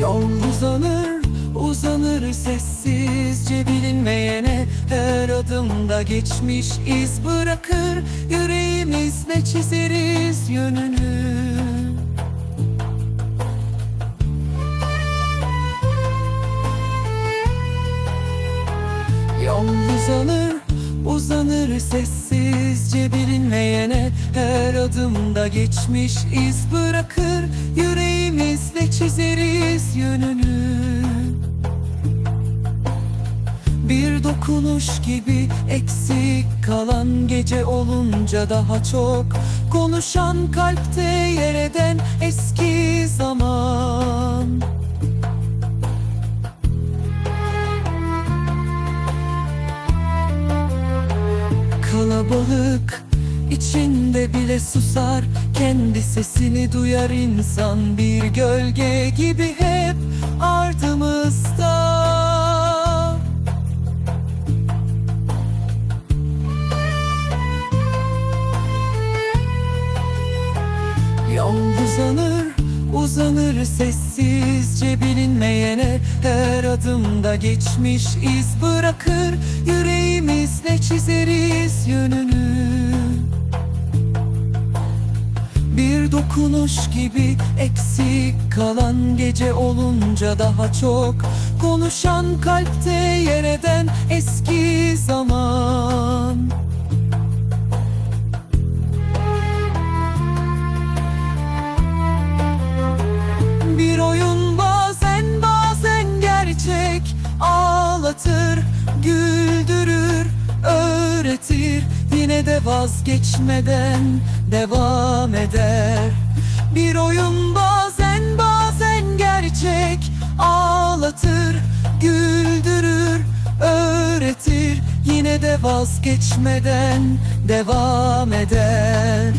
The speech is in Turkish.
Yol uzanır, uzanır sessizce bilinmeyene. Her adımda geçmiş iz bırakır Yüreğimizle çizeriz yönünü. Yol uzanır, uzanır sessizce bilinmeyene. Her adımda geçmiş iz bırakır Yüreğimizle çizeriz yönünü. Bir dokunuş gibi eksik kalan gece olunca daha çok Konuşan kalpte yer eden eski zaman. Kalabalık içinde bile susar Kendi sesini duyar insan. Bir gölge gibi hep ardımızda. Yol uzanır, uzanır sessizce bilinmeyene. Her adımda geçmiş iz bırakır Yüreğimizle çizeriz yönünü Dokunuş gibi eksik kalan gece olunca daha çok Konuşan kalpte yer eden eski Yine de vazgeçmeden devam eder. Bir oyun bazen bazen gerçek Ağlatır, güldürür, öğretir. Yine de vazgeçmeden devam eder